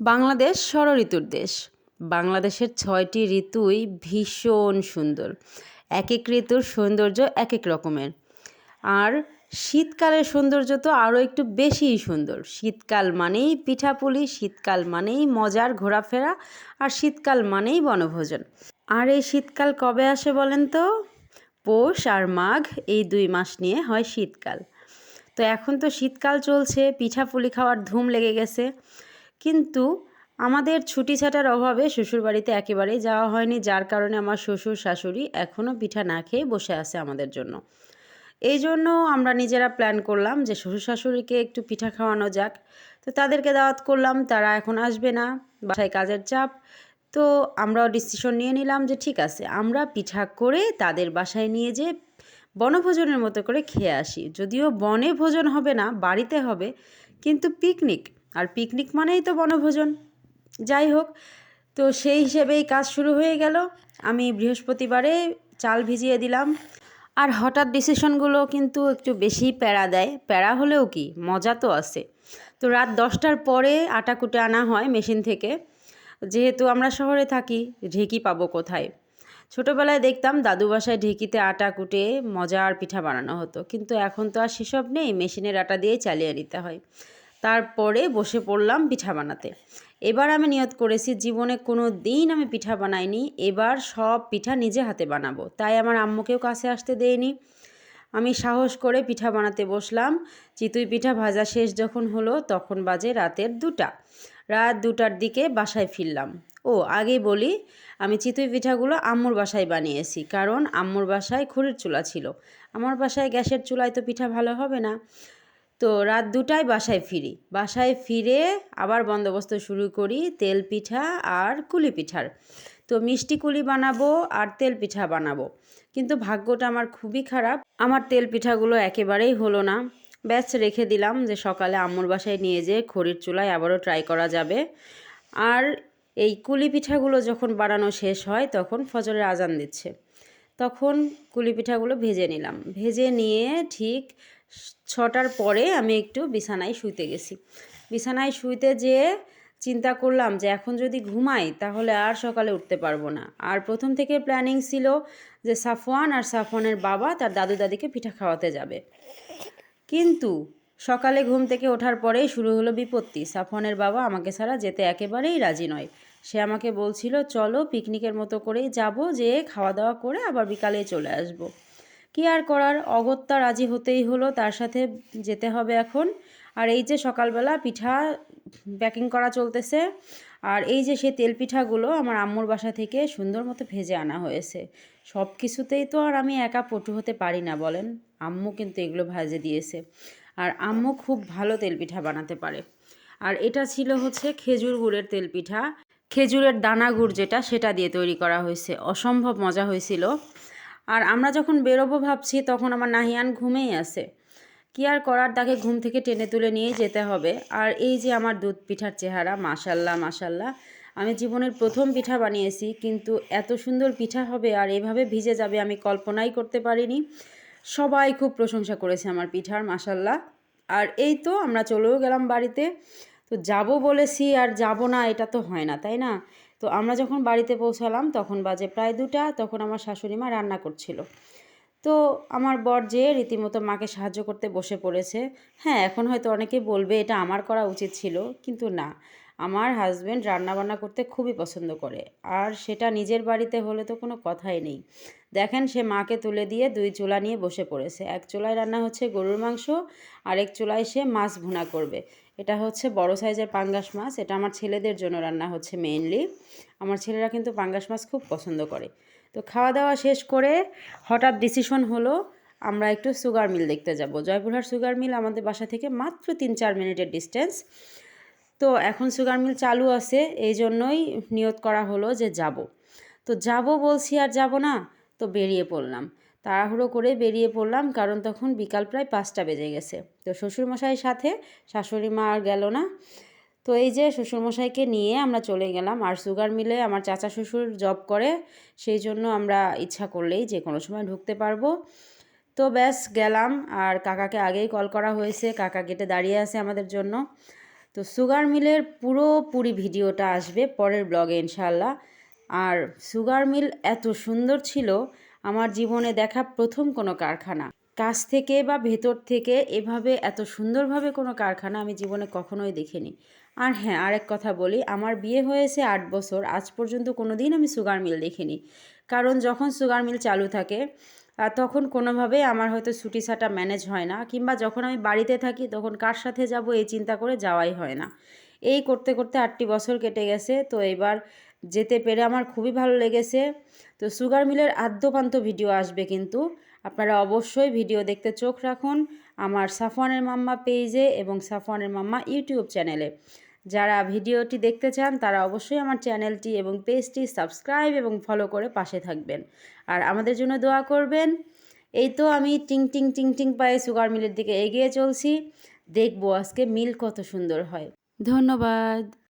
বাংলাদেশ ষড় ঋতুর দেশ। বাংলাদেশের ছয়টি ঋতুই ভীষণ সুন্দর। এক এক ঋতুর সৌন্দর্য এক এক রকমের। আর শীতকালের সৌন্দর্য তো আরও একটু বেশিই সুন্দর। শীতকাল মানেই পিঠাপুলি, শীতকাল মানেই মজার ঘোরাফেরা, আর শীতকাল মানেই বনভোজন। আর এই শীতকাল কবে আসে বলেন তো? পৌষ আর মাঘ এই দুই মাস নিয়ে হয় শীতকাল। তো এখন তো শীতকাল চলছে, পিঠাপুলি খাওয়ার ধুম লেগে গেছে। কিন্তু আমাদের ছুটি ছাটার অভাবে শ্বশুরবাড়িতে একেবারেই যাওয়া হয়নি, যার কারণে আমার শ্বশুর, শাশুড়ি এখনও পিঠা না খেয়ে বসে আছে আমাদের জন্য। এই জন্য আমরা নিজেরা প্ল্যান করলাম যে শ্বশুর শাশুড়িকে একটু পিঠা খাওয়ানো যাক। তো তাদেরকে দাওয়াত করলাম, তারা এখন আসবে না, বাসায় কাজের চাপ। তো আমরাও ডিসিশন নিয়ে নিলাম যে ঠিক আছে, আমরা পিঠা করে তাদের বাসায় নিয়ে যে বনভোজনের মতো করে খেয়ে আসি। যদিও বনে ভোজন হবে না, বাড়িতে হবে, কিন্তু পিকনিক আর পিকনিক মানেই তো বনভোজন। যাই হোক, তো সেই হিসেবেই কাজ শুরু হয়ে গেল। আমি বৃহস্পতিবারে চাল ভিজিয়ে দিলাম। আর হঠাৎ ডিসিশনগুলো কিন্তু একটু বেশি প্যারা দেয়। প্যারা হলেও কি, মজা তো আছে। তো রাত দশটার পরে আটা কুটে আনা হয় মেশিন থেকে। যেহেতু আমরা শহরে থাকি, ঢেকি পাবো কোথায়? ছোটোবেলায় দেখতাম দাদু বাসায় ঢেকিতে আটা কুটে মজার পিঠা বানানো হতো। কিন্তু এখন তো আর সেসব নেই, মেশিনের আটা দিয়ে চালিয়ে নিতে হয়। তারপরে বসে পড়লাম পিঠা বানাতে। এবার আমি নিয়ত করেছি, জীবনে কোনো দিন আমি পিঠা বানাইনি, এবার সব পিঠা নিজে হাতে বানাবো। তাই আমার আম্মুকেও কাছে আসতে দেয়নি আমি সাহস করে পিঠা বানাতে বসলাম। চিতুই পিঠা ভাজা শেষ যখন হলো, তখন বাজে রাতের দুটা। রাত দুটার দিকে বাসায় ফিরলাম। ও আগে বলি, আমি চিতুই পিঠাগুলো আম্মুর বাসায় বানিয়েছি, কারণ আম্মুর বাসায় খড়ির চুলা ছিল। আমার বাসায় গ্যাসের চুলায় তো পিঠা ভালো হবে না। তো রাত দুটায় বাসায় ফিরি। বাসায় ফিরে আবার বন্দোবস্ত শুরু করি, তেল পিঠা আর কুলি পিঠার। তো মিষ্টি কুলি বানাবো আর তেল পিঠা বানাবো। কিন্তু ভাগ্যটা আমার খুবই খারাপ। আমার তেল পিঠাগুলো একেবারেই হলো না। ব্যাস, রেখে দিলাম যে সকালে আম্মুর বাসায় নিয়ে যেয়ে খড়ির চুলায় আবারও ট্রাই করা যাবে। আর এই কুলি পিঠাগুলো যখন বানানো শেষ হয়, তখন ফজরের আজান দিচ্ছে। তখন কুলি পিঠাগুলো ভেজে নিলাম। ভেজে নিয়ে ঠিক ছটার পরে আমি একটু বিছানায় শুইতে গেছি। বিছানায় শুইতে যেয়ে চিন্তা করলাম যে এখন যদি ঘুমাই তাহলে আর সকালে উঠতে পারব না। আর প্রথম থেকে প্ল্যানিং ছিল যে সাফওয়ান আর সাফওয়ানের বাবা তার দাদু দাদিকে পিঠা খাওয়াতে যাবে। কিন্তু সকালে ঘুম থেকে ওঠার পরেই শুরু হলো বিপত্তি। সাফওয়ানের বাবা আমাকে ছাড়া যেতে একেবারেই রাজি নয়। সে আমাকে বলছিল, চলো পিকনিকের মতো করেই যাব যে খাওয়া দাওয়া করে আবার বিকালে চলে আসব। কি আর করার, অগত্যা রাজি হতেই হলো, তার সাথে যেতে হবে এখন। আর এই যে সকালবেলা পিঠা প্যাকিং করা চলতেছে, আর এই যে সেই তেল পিঠাগুলো আমার আম্মুর বাসা থেকে সুন্দর মতো ভেজে আনা হয়েছে। সব কিছুতেই তো আর আমি একা পটু হতে পারি না বলেন, আম্মু কিন্তু এগুলো ভাজে দিয়েছে। আর আম্মু খুব ভালো তেল পিঠা বানাতে পারে। আর এটা ছিল হচ্ছে খেজুর গুড়ের তেল পিঠা। খেজুরের দানা গুড় যেটা, সেটা দিয়ে তৈরি করা হয়েছে। অসম্ভব মজা হয়েছিল। আর আমরা যখন বেরোবো ভাবছি, তখন আমার নাহিয়ান ঘুমেই আছে। কি আর করার, তাকে ঘুম থেকে টেনে তুলে নিয়ে যেতে হবে। আর এই যে আমার দুধ পিঠার চেহারা মাসাল্লাহ মাসাল্লাহ আমি জীবনের প্রথম পিঠা বানিয়েছি, কিন্তু এত সুন্দর পিঠা হবে আর এভাবে ভিজে যাবে আমি কল্পনাই করতে পারিনি। সবাই খুব প্রশংসা করেছে আমার পিঠার মাসাল্লাহ আর এই তো, আমরা চলেও গেলাম বাড়িতে। তো যাব বলেছি আর যাব না, এটা তো হয় না, তাই না? তো আমরা যখন বাড়িতে পৌঁছালাম, তখন বাজে প্রায় দুটা, তখন আমার শাশুড়ি মা রান্না করছিল। তো আমার বর যে রীতিমতো মাকে সাহায্য করতে বসে পড়েছে হ্যাঁ এখন হয়তো অনেকেই বলবে, এটা আমার করা উচিত ছিল। কিন্তু না। আমার হাজব্যান্ড রান্নাবান্না করতে খুবই পছন্দ করে। আর সেটা নিজের বাড়িতে হলে তো কোনো কথাই নেই। দেখেন, সে মাকে তুলে দিয়ে দুই চুলা নিয়ে বসে পড়েছে। এক চুলায় রান্না হচ্ছে গরুর মাংস আর এক চুলায় সে মাছ ভুনা করবে। এটা হচ্ছে বড় সাইজের পাঙ্গাস মাছ। এটা আমার ছেলেদের জন্য রান্না হচ্ছে মেইনলি আমার ছেলেরা কিন্তু পাঙ্গাস মাছ খুব পছন্দ করে। তো খাওয়া দাওয়া শেষ করে হঠাৎ ডিসিশন হলো, আমরা একটু সুগার মিল দেখতে যাব। জয়পুরহাট সুগার মিল আমাদের বাসা থেকে মাত্র তিন চার মিনিটের ডিস্টেন্স তো এখন সুগার মিল চালু আছে এই জন্যই নিয়ত করা হলো যে যাব। তো যাব বলছি আর যাব না, তো বেরিয়ে পড়লাম। তাড়াহুড়ো করে বেরিয়ে পড়লাম, কারণ তখন বিকাল প্রায় পাঁচটা বেজে গেছে। তো শ্বশুরমশাইয়ের সাথে, শাশুড়ি মা আর গেল না। তো এই যে শ্বশুরমশাইকে নিয়ে আমরা চলে গেলাম, আর সুগার মিলে আমার চাচা শ্বশুর জব করে, সেই জন্য আমরা ইচ্ছা করলেই যে কোনো সময় ঢুকতে পারব। তো ব্যাস গেলাম, আর কাকাকে আগেই কল করা হয়েছে, কাকা গেটে দাঁড়িয়ে আছে আমাদের জন্য। তো সুগার মিলের পুরোপুরি ভিডিওটা আসবে পরের ব্লগে ইনশাল্লাহ আর সুগার মিল এত সুন্দর ছিল, আমার জীবনে দেখা প্রথম কোনো কারখানা। কাছ থেকে বা ভেতর থেকে এভাবে এত সুন্দরভাবে কোনো কারখানা আমি জীবনে কখনোই দেখিনি। আর হ্যাঁ আরেক কথা বলি, আমার বিয়ে হয়েছে আট বছর, আজ পর্যন্ত কোনো দিন আমি সুগার মিল দেখিনি। কারণ যখন সুগার মিল চালু থাকে তখন কোনোভাবেই আমার হয়তো ছুটি ছাটা ম্যানেজ হয় না, কিংবা যখন আমি বাড়িতে থাকি তখন কার সাথে যাব এই চিন্তা করে যাওয়াই হয় না। এই করতে করতে আটটি বছর কেটে গেছে, তো এবার যেতে পেরে আমার খুবই ভালো লেগেছে। তো সুগার মিলের আদ্যপান্ত ভিডিও আসবে কিন্তু, আপনারা অবশ্যই ভিডিও দেখতে চোখ রাখুন আমার সাফওয়ানের মাম্মা পেজে এবং সাফওয়ানের মাম্মা ইউটিউব চ্যানেলে। যারা ভিডিওটি দেখতে চান, তারা অবশ্যই আমার চ্যানেলটি এবং পেজটি সাবস্ক্রাইব এবং ফলো করে পাশে থাকবেন। আর আমাদের জন্য দোয়া করবেন। এই তো আমি টিং টিং টিং টিং পায়ে সুগার মিলের দিকে এগিয়ে চলছি। দেখব আজকে মিল কত সুন্দর হয়। ধন্যবাদ।